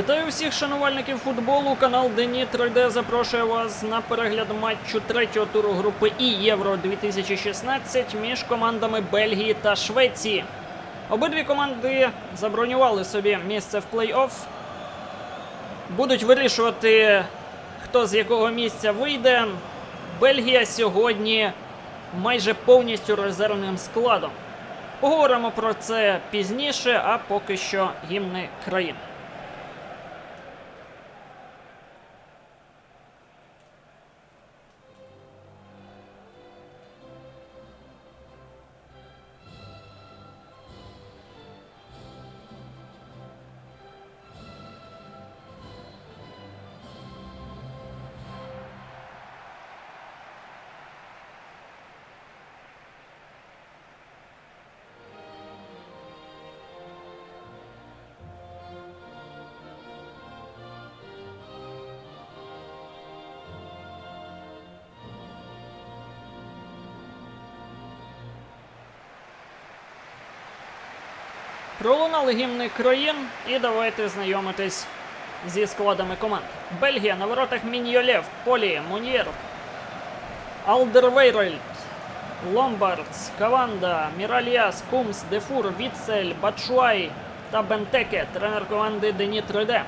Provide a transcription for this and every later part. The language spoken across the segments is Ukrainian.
Вітаю всіх шанувальників футболу. Канал Дені 3D запрошує вас на перегляд матчу третього туру групи І Євро 2016 між командами Бельгії та Швеції. Обидві команди забронювали собі місце в плей-офф. Будуть вирішувати, хто з якого місця вийде. Бельгія сьогодні майже повністю резервним складом. Поговоримо про це пізніше, а поки що гімни країн. Пролунали гімни країн, і давайте знайомитись зі складами команд. Бельгія на воротах Міньйолєв, Полі, Муньєр, Алдервейрельд, Ломбардс, Каванда, Міральяс, Кумс, Дефур, Віцель, Бачуай та Бентеке, тренер команди Дені 3D.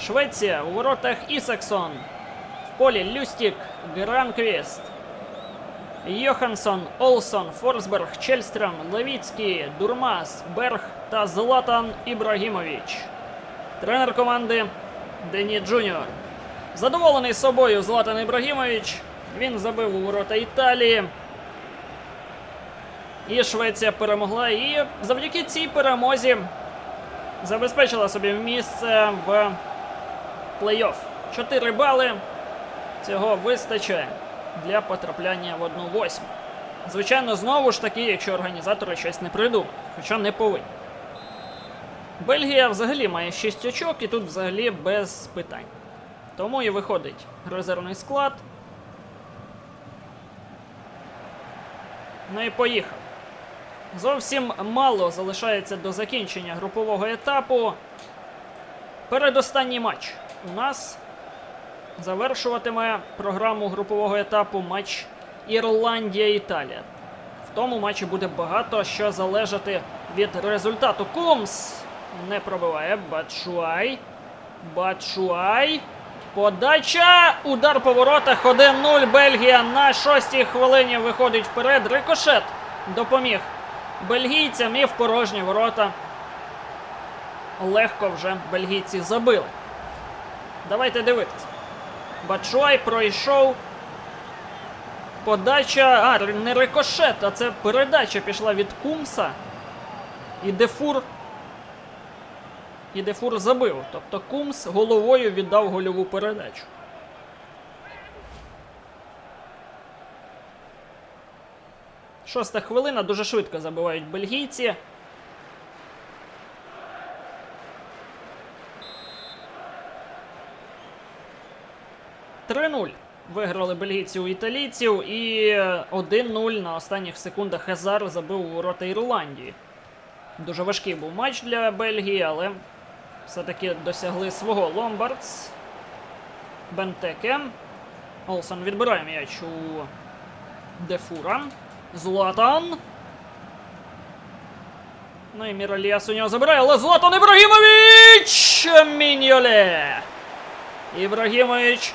Швеція у воротах Ісаксон. В полі Люстік, Гранквіст. Йоханссон, Олсон, Форсберг, Чельстрем, Левіцький, Дурмас, Берг та Златан Ібрагімович. Тренер команди Дені Джуніор. Задоволений собою Златан Ібрагімович. Він забив у ворота Італії. І Швеція перемогла. І завдяки цій перемозі забезпечила собі місце в плей-офф. 4 бали. Цього вистачає для потрапляння в одну восьму. Звичайно, знову ж таки, якщо організатори щось не придумають, хоча не повинні. Бельгія взагалі має 6 очок і тут взагалі без питань. Тому і виходить резервний склад. Ну і поїхав. Зовсім мало залишається до закінчення групового етапу. Передостанній матч у нас завершуватиме програму групового етапу матч Ірландія-Італія. В тому матчі буде багато що залежати від результату. Кумс не пробиває. Бачуай. Бачуай. Подача. Удар по воротах. 1-0. Бельгія на шостій хвилині виходить вперед. Рикошет допоміг бельгійцям і в порожні ворота. Легко вже бельгійці забили. Давайте дивитися. Бачуай пройшов. Подача. А, не рикошет, а це передача пішла від Кумса. І Дефур. І Дефур забив. Тобто Кумс головою віддав гольову передачу. Шоста хвилина. Дуже швидко забивають бельгійці. Три-нуль. Виграли бельгійці у італійців і 1-0 на останніх секундах Хезар забив у ворота Ірландії. Дуже важкий був матч для Бельгії, але все-таки досягли свого Ломбардс. Бентеке. Олсен відбирає м'яч у Дефура. Златан. Ну і Міраліас у нього забирає, але Златан Ібрагімович! Міньоле! Ібрагімович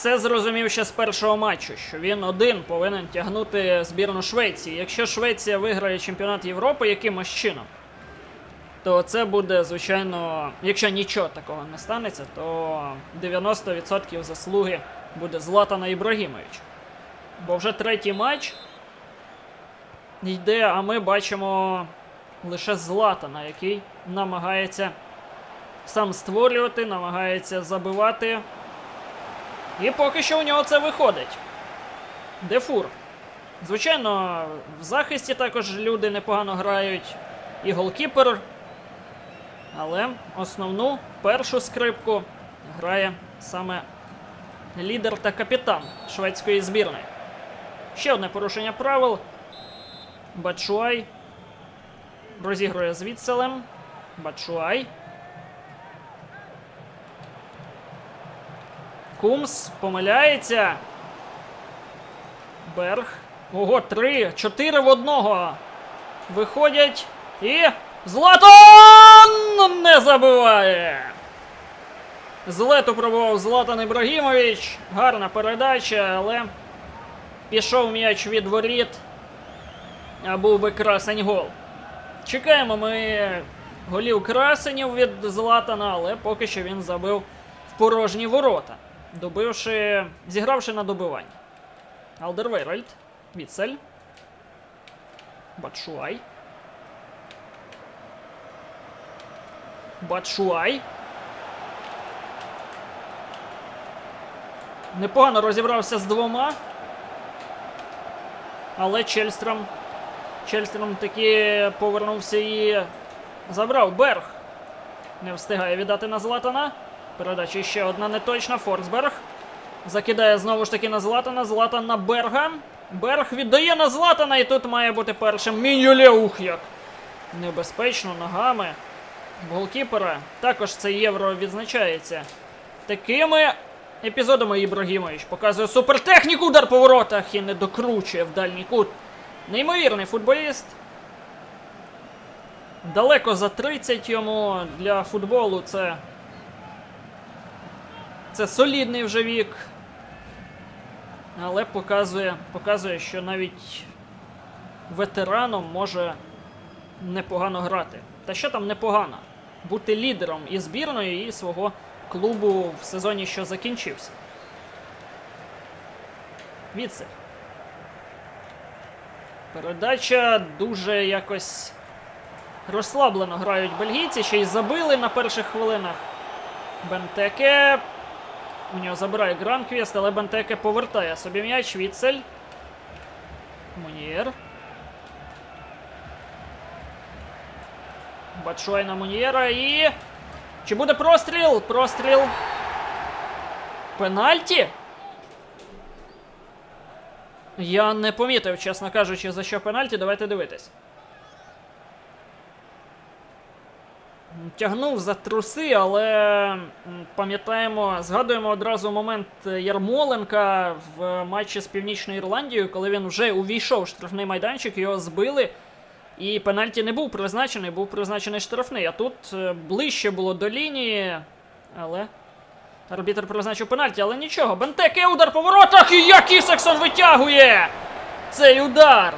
все зрозумів ще з першого матчу, що він один повинен тягнути збірну Швеції. Якщо Швеція виграє чемпіонат Європи якимось чином, то це буде, звичайно, якщо нічого такого не станеться, то 90% заслуги буде Златана Ібрагімовича. Бо вже третій матч йде, а ми бачимо лише Златана, який намагається сам створювати, намагається забивати. І поки що у нього це виходить. Дефур. Звичайно, в захисті також люди непогано грають. І голкіпер. Але основну першу скрипку грає саме лідер та капітан шведської збірної. Ще одне порушення правил. Бачуай. Розігрує з відселем. Бачуай. Кумс помиляється. Берг. Ого, три, чотири в одного. Виходять. І. Златан не забиває. З лету пробував Златан Ібрагімович. Гарна передача, але пішов м'яч від воріт. А був би красень гол. Чекаємо ми голів красенів від Златана, але поки що він забив в порожні ворота, добивши, зігравши на добивання. Алдервейральд, Віцель. Батшуай. Батшуай. Непогано розібрався з двома. Але Чельстром. Чельстром таки повернувся і забрав Берг. Не встигає віддати на Златана. Передача ще одна неточна. Форсберг. Закидає знову ж таки на Златана. Златан на Берга. Берг віддає на Златана, і тут має бути першим Мінюле. Ух як. Небезпечно ногами. Голкіпера. Також це євро відзначається. Такими епізодами Ібрагімович показує супертехніку удар по воротах і не докручує в дальній кут. Неймовірний футболіст. Далеко за 30 йому для футболу це. Це солідний вже вік. Але показує, показує, що навіть ветераном може непогано грати. Та що там непогано? Бути лідером і збірної, і свого клубу в сезоні, що закінчився. Віце. Передача дуже якось розслаблено грають бельгійці, ще й забили на перших хвилинах. Бентеке. У нього забирає Гранквіст, але Бентеке повертає собі м'яч. Віцель. Мунієр. Батшой на Мунієра і. Чи буде простріл? Простріл. Пенальті? Я не помітив, чесно кажучи, за що пенальті. Давайте дивитись. Тягнув за труси, але пам'ятаємо, згадуємо одразу момент Ярмоленка в матчі з Північною Ірландією, коли він вже увійшов в штрафний майданчик, його збили. І пенальті не був призначений, був призначений штрафний. А тут е, ближче було до лінії. Але. Арбітр призначив пенальті, але нічого. Бентеке удар по воротах! І як Ісаксон витягує! Цей удар!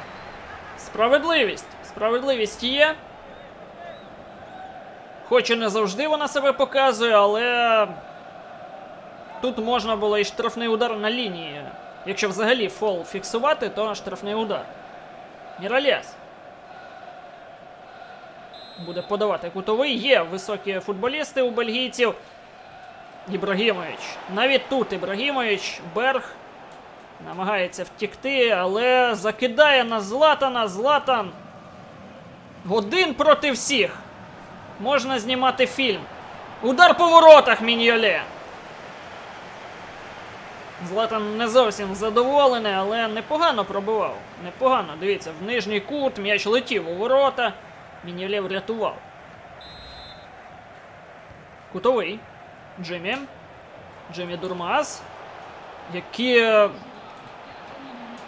Справедливість. Справедливість є. Хоч і не завжди вона себе показує, але. Тут можна було і штрафний удар на лінії. Якщо взагалі фол фіксувати, то штрафний удар. Міралєс. Буде подавати кутовий. Є високі футболісти у бельгійців. Ібрагімович. Навіть тут Ібрагімович, Берг намагається втікти, але закидає на Златана. Златан. Один проти всіх. Можна знімати фільм. Удар по воротах Міньоле. Златан не зовсім задоволений, але непогано пробивав. Непогано. Дивіться, в нижній кут м'яч летів у ворота. Міньоле врятував. Кутовий. Джиммі. Джиммі Дурмаз. Які.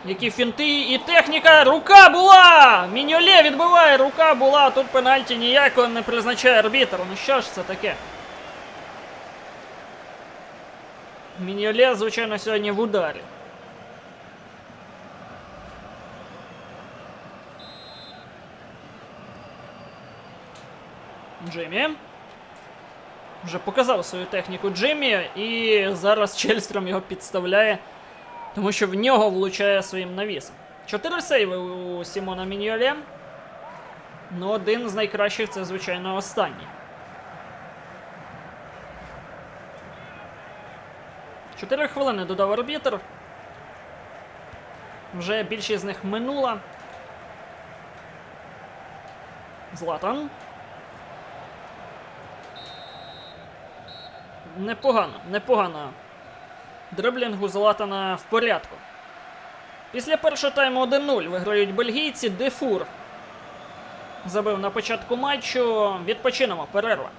Які фінти і техніка. Рука була! Міньоле відбиває, рука була. Тут пенальті ніякого не призначає арбітр. Ну що ж це таке? Міньоле, звичайно, сьогодні в ударі. Джиммі. Вже показав свою техніку Джиммі, і зараз Чельстром його підставляє, тому що в нього влучає своїм навісом. Чотири сейви у Сімона Міньоле. Ну, один з найкращих це, звичайно, останній. Чотири хвилини додав арбітр. Вже більшість з них минула. Златан. Непогано, непогано. Дриблінг у Златана в порядку. Після першого тайму 1-0 виграють бельгійці Дефур. Забив на початку матчу. Відпочинемо. Перерва.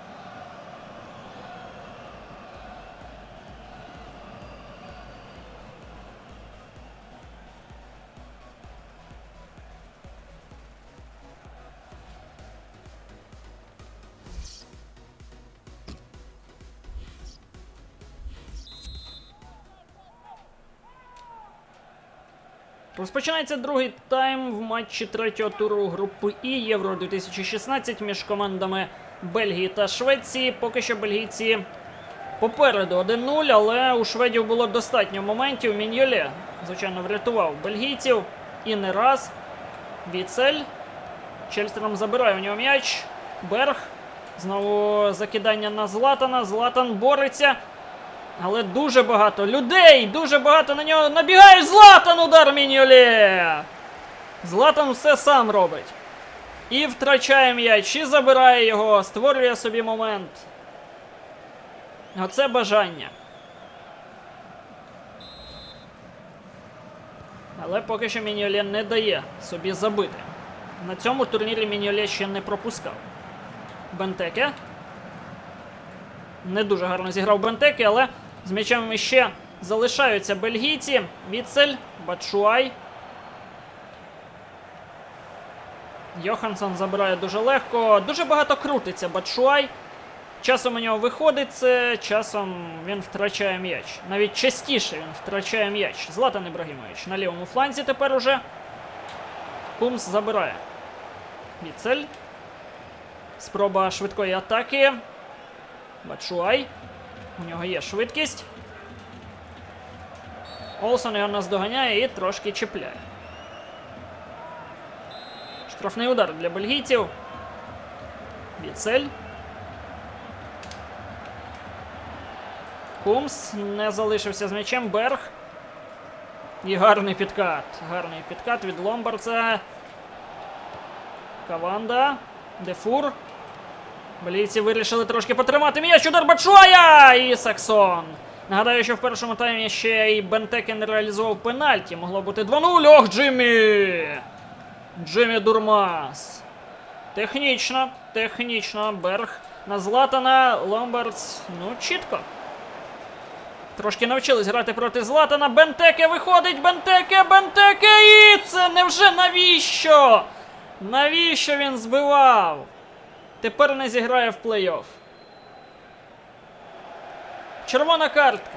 Розпочинається другий тайм в матчі третього туру групи І Євро 2016 між командами Бельгії та Швеції. Поки що бельгійці попереду 1-0, але у шведів було достатньо моментів. Міньоле, звичайно, врятував бельгійців. І не раз. Віцель. Чельстром забирає у нього м'яч. Берг. Знову закидання на Златана. Златан бореться. Але дуже багато людей, дуже багато на нього набігає Златан удар Міньоле. Златан все сам робить. І втрачає м'яч, і забирає його, створює собі момент. Оце бажання. Але поки що Міньоле не дає собі забити. На цьому турнірі Міньоле ще не пропускав. Бентеке. Не дуже гарно зіграв Бентеке, але з м'ячем ще залишаються бельгійці. Віцель, Бачуай. Йоханссон забирає дуже легко. Дуже багато крутиться Бачуай. Часом у нього виходить це, часом він втрачає м'яч. Навіть частіше він втрачає м'яч. Златан Ібрагімович на лівому фланзі тепер уже. Кумс забирає. Віцель. Спроба швидкої атаки. Бачуай. У нього є швидкість. Олсон його наздоганяє і трошки чіпляє. Штрафний удар для бельгійців. Віцель. Кумс не залишився з м'ячем. Берг. І гарний підкат. Гарний підкат від Ломбарца. Каванда. Дефур. Болійці вирішили трошки потримати м'яч. Удар Бачуая! І Саксон. Нагадаю, що в першому таймі ще і Бентекен реалізував пенальті. Могло бути 2-0. Ох, Джиммі! Джиммі Дурмас. Технічно, технічно. Берг на Златана. Ломбардс. Ну, чітко. Трошки навчились грати проти Златана. Бентеке виходить. Бентеке, Бентеке! І це невже навіщо? Навіщо він збивав? Тепер не зіграє в плей-офф. Червона картка.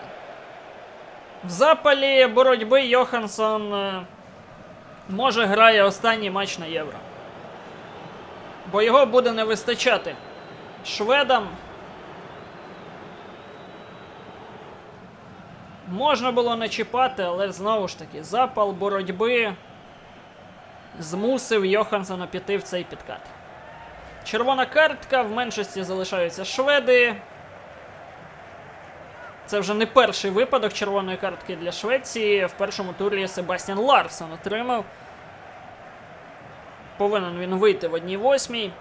В запалі боротьби Йоханссон е, може грає останній матч на євро. Бо його буде не вистачати шведам. Можна було не чіпати, але знову ж таки запал боротьби змусив Йоханссона піти в цей підкат. Червона картка, в меншості залишаються шведи. Це вже не перший випадок червоної картки для Швеції. В першому турі Себастьян Ларсон отримав. Повинен він вийти в одній восьмій.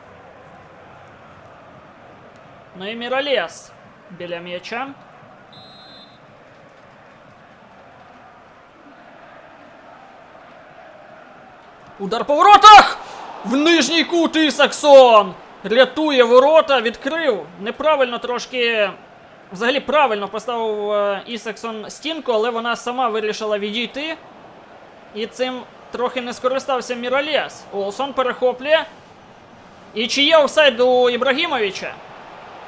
Ну і Міралєс біля м'яча. Удар по воротах! В нижній кут Ісаксон! Рятує ворота, відкрив. Неправильно трошки. Взагалі правильно поставив е, Ісаксон стінку, але вона сама вирішила відійти. І цим трохи не скористався Міралєс. Олсон перехоплює. І чи є офсайд у Ібрагімовича?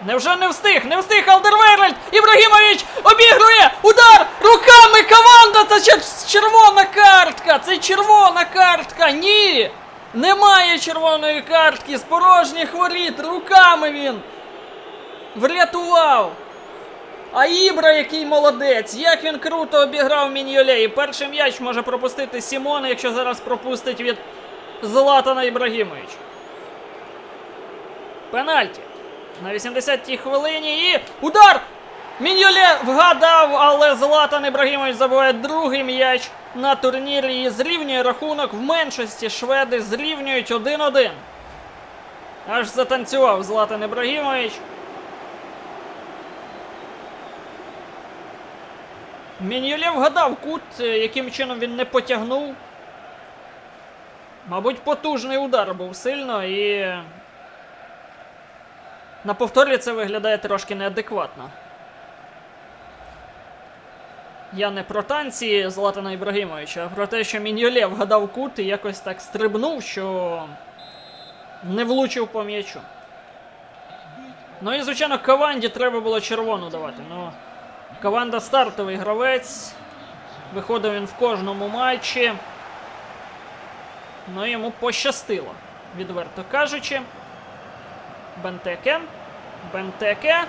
Невже не встиг? Не встиг Алдервейрельд! Ібрагімович обігрує! Удар! Руками команда! Це червона картка! Це червона картка! Ні! Немає червоної картки! З порожніх воріт! Руками він! Врятував! А Ібра, який молодець! Як він круто обіграв Міньоле! Перший м'яч може пропустити Сімон, якщо зараз пропустить від Златана Ібрагімовича. Пенальті. На 80-й хвилині і удар! Міньоле вгадав, але Златан Ібрагімович забиває другий м'яч на турнірі і зрівнює рахунок. В меншості шведи зрівнюють 1-1. Аж затанцював Златан Ібрагімович. Міньолєв вгадав кут, яким чином він не потягнув. Мабуть, потужний удар був сильно і. На повторі це виглядає трошки неадекватно. Я не про танці Златана Ібрагімовича, а про те, що Міньолєв вгадав кут і якось так стрибнув, що не влучив по м'ячу. Ну і, звичайно, Каванді треба було червону давати. Ну, Каванда стартовий гравець. Виходив він в кожному матчі. Ну, йому пощастило, відверто кажучи. Бентеке. Бентеке.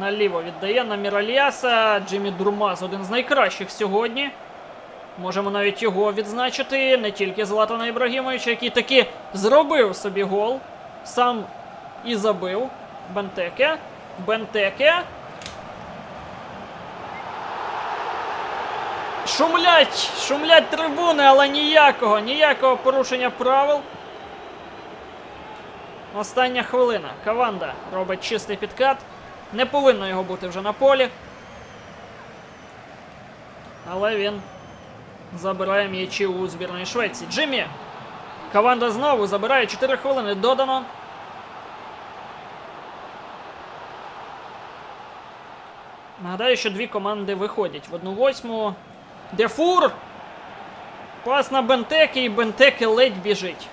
Наліво віддає на Міральяса. Джиммі Дурмаз один з найкращих сьогодні. Можемо навіть його відзначити, не тільки Златана Ібрагімовича, який таки зробив собі гол. Сам і забив. Бентеке. Бентеке. Шумлять! Шумлять трибуни, але ніякого, ніякого порушення правил. Остання хвилина. Каванда робить чистий підкат. Не повинно його бути вже на полі. Але він забирає м'ячі у збірної Швеції. Джиммі. Каванда знову забирає 4 хвилини. Додано. Нагадаю, що дві команди виходять в одну восьму. Дефур. Пас на Бентеки і Бентеки ледь біжить.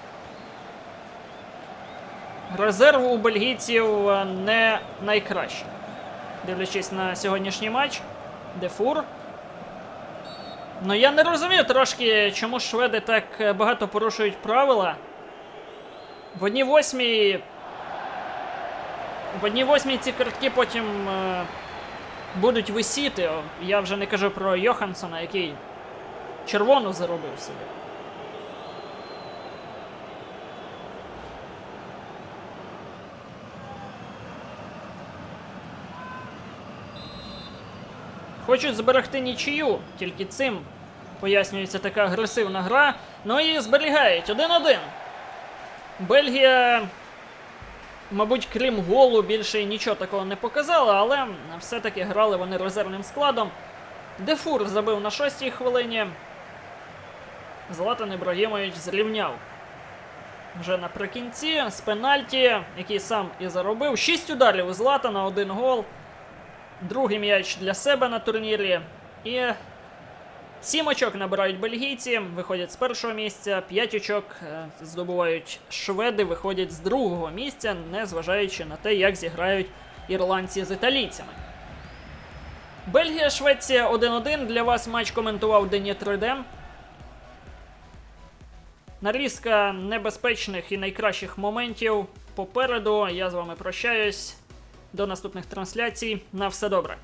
Резерв у бельгійців е, не найкращий. Дивлячись на сьогоднішній матч. Дефур. Ну я не розумію трошки, чому шведи так е, багато порушують правила. В одній восьмій. В одній восьмій ці картки потім е, будуть висіти. Я вже не кажу про Йохансона, який червону заробив собі. Хочуть зберегти нічию, тільки цим пояснюється така агресивна гра. Ну і зберігають 1-1. Бельгія, мабуть, крім голу, більше нічого такого не показала, але все-таки грали вони резервним складом. Дефур забив на шостій хвилині. Златан Ібрагімович зрівняв. Вже наприкінці з пенальті, який сам і заробив. Шість ударів у Златана, один гол. Другий м'яч для себе на турнірі. І сім очок набирають бельгійці, виходять з першого місця, п'ять очок е, здобувають шведи, виходять з другого місця, незважаючи на те, як зіграють ірландці з італійцями. Бельгія, Швеція 1-1. Для вас матч коментував Дені 3D. Нарізка небезпечних і найкращих моментів попереду. Я з вами прощаюсь. До наступних трансляцій. На все добре.